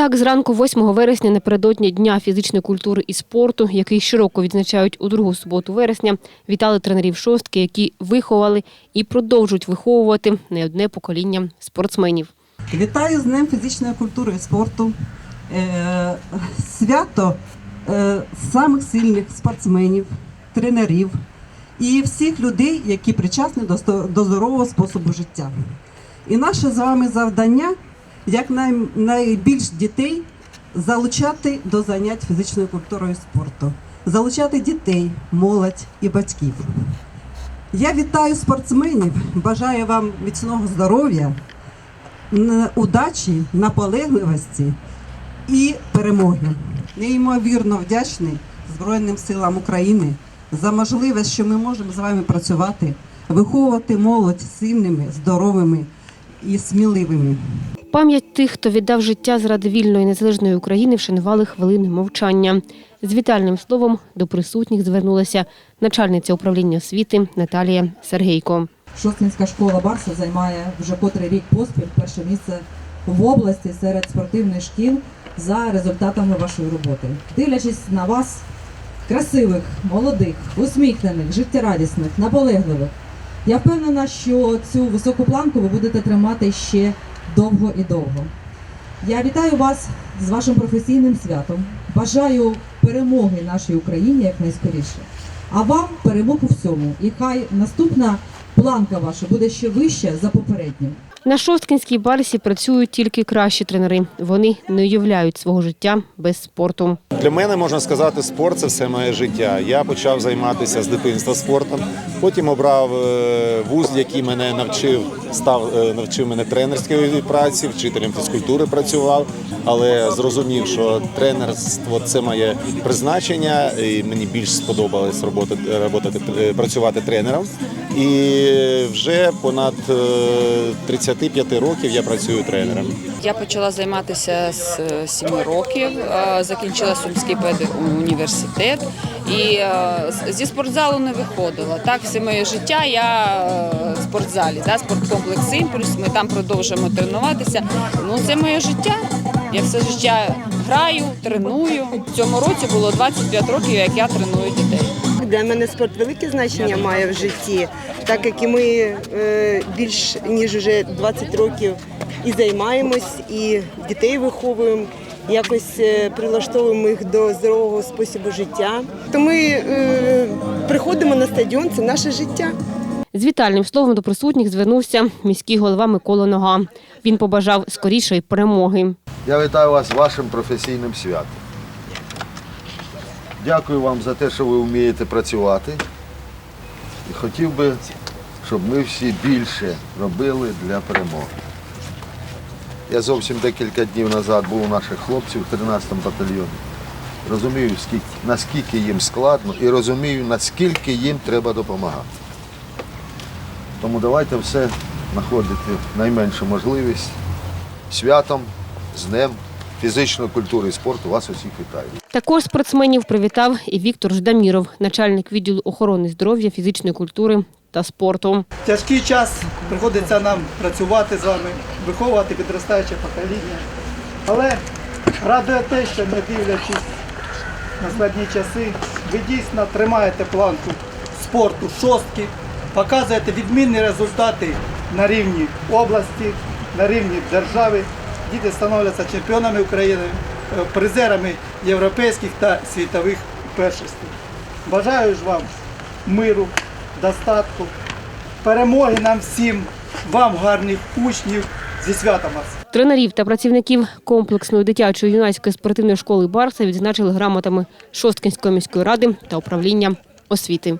Так, зранку 8 вересня напередодні Дня фізичної культури і спорту, який щороку відзначають у другу суботу вересня, вітали тренерів шостки, які виховали і продовжують виховувати не одне покоління спортсменів. Вітаю з Днем фізичної культури і спорту. Е, Свято е, самих сильних спортсменів, тренерів і всіх людей, які причасні до здорового способу життя. І наше з вами завдання як най, найбільш дітей залучати до занять фізичною культурою спорту, залучати дітей, молодь і батьків. Я вітаю спортсменів, бажаю вам міцного здоров'я, удачі, наполегливості і перемоги. Неймовірно вдячний Збройним силам України за можливість, що ми можемо з вами працювати, виховувати молодь сильними, здоровими і сміливими. Пам'ять тих, хто віддав життя заради вільної незалежної України, вшанували хвилини мовчання. З вітальним словом до присутніх звернулася начальниця управління освіти Наталія Сергейко. Шостинська школа Барса займає вже котрий рік поспіль перше місце в області серед спортивних шкіл за результатами вашої роботи. Дивлячись на вас, красивих, молодих, усміхнених, життєрадісних, наполегливих, я впевнена, що цю високу планку ви будете тримати ще довго і довго. Я вітаю вас з вашим професійним святом. Бажаю перемоги нашій Україні якнайскоріше. А вам перемог у всьому. І хай наступна планка ваша буде ще вища за попередню. На шосткінській барсі працюють тільки кращі тренери. Вони не уявляють свого життя без спорту. Для мене можна сказати, спорт це все моє життя. Я почав займатися з дитинства спортом. Потім обрав е, вуз, який мене навчив, став е, навчив мене тренерської праці, вчителем фізкультури працював, але зрозумів, що тренерство це моє призначення, і мені більш сподобалось роботи, роботи е, працювати тренером. І вже понад 30 25 років я працюю тренером. Я почала займатися з е, 7 років, е, закінчила Сумський університет і е, зі спортзалу не виходила. Так, все моє життя я в спортзалі, да, спорткомплекс імпульс. Ми там продовжуємо тренуватися. Ну це моє життя. Я все життя граю, треную. В цьому році було 25 років, як я треную дітей. Для мене спорт велике значення має в житті, так як і ми е, більш ніж уже 20 років і займаємось, і дітей виховуємо, якось е, прилаштовуємо їх до здорового способу життя. То ми е, приходимо на стадіон, це наше життя. З вітальним словом до присутніх звернувся міський голова Микола Нога. Він побажав скорішої перемоги. Я вітаю вас з вашим професійним святом. Дякую вам за те, що ви вмієте працювати. І хотів би, щоб ми всі більше робили для перемоги. Я зовсім декілька днів назад був у наших хлопців в 13-му батальйоні. Розумію, скільки, наскільки їм складно і розумію, наскільки їм треба допомагати. Тому давайте все знаходити найменшу можливість святом, з Днем фізичної культури і спорту вас усіх вітаю. Також спортсменів привітав і Віктор Ждаміров, начальник відділу охорони здоров'я, фізичної культури та спорту. тяжкий час приходиться нам працювати з вами, виховувати підростаюче покоління. Але радує те, що не дивлячись на складні часи, ви дійсно тримаєте планку спорту шостки, показуєте відмінні результати на рівні області, на рівні держави. Діти становляться чемпіонами України, е, призерами європейських та світових першостей. Бажаю ж вам миру, достатку, перемоги нам всім, вам гарних учнів зі святом вас! Тренерів та працівників комплексної дитячої юнацької спортивної школи Барса відзначили грамотами Шосткинської міської ради та управління освіти.